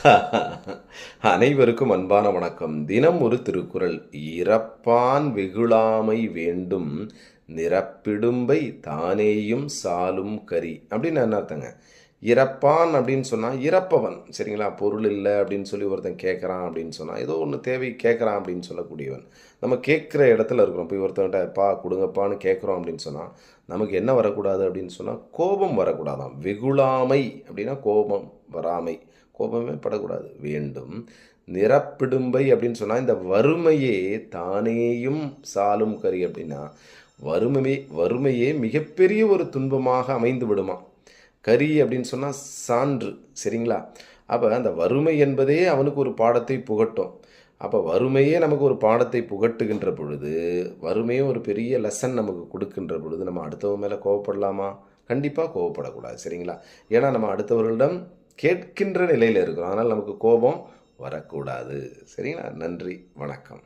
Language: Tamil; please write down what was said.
அனைவருக்கும் அன்பான வணக்கம். தினம் ஒரு திருக்குறள். இறப்பான் வெகுளாமை வேண்டும் நிரப்பிடும்பை தானேயும் சாலும் கரி. அப்படின்னு என்ன அர்த்தங்க? இறப்பான் அப்படின்னு சொன்னால் இறப்பவன். சரிங்களா? பொருள் இல்லை அப்படின்னு சொல்லி ஒருத்தன் கேட்குறான் அப்படின்னு சொன்னால் ஏதோ ஒன்று தேவை கேட்குறான் அப்படின்னு சொல்லக்கூடியவன். நம்ம கேட்குற இடத்துல இருக்கிறோம். போய் ஒருத்தன்கிட்ட பா கொடுங்கப்பான்னு கேட்குறோம் அப்படின்னு சொன்னால் நமக்கு என்ன வரக்கூடாது அப்படின்னு சொன்னால் கோபம் வரக்கூடாதான் வெகுளாமை அப்படின்னா கோபம் வராமை. கோபமே படக்கூடாது. வேண்டும். நிரப்பிடும்பை அப்படின்னு சொன்னால் இந்த வறுமையே தானேயும் சாலும் கறி அப்படின்னா வறுமையே வறுமையே மிகப்பெரிய ஒரு துன்பமாக அமைந்து விடுமா கரி அப்படின்னு சொன்னால் சான்று சரிங்களா? அப்போ அந்த வறுமை என்பதே அவனுக்கு ஒரு பாடத்தை புகட்டும். அப்போ வறுமையே நமக்கு ஒரு பாடத்தை புகட்டுகின்ற பொழுது வறுமையும் ஒரு பெரிய லெசன் நமக்கு கொடுக்கின்ற பொழுது நம்ம அடுத்தவங்க மேலே கோவப்படலாமா? கண்டிப்பாக கோவப்படக்கூடாது சரிங்களா? ஏன்னா நம்ம அடுத்தவர்களிடம் கேட்கின்ற நிலையில் இருக்கிறோம். அதனால் நமக்கு கோபம் வரக்கூடாது சரிங்களா? நன்றி வணக்கம்.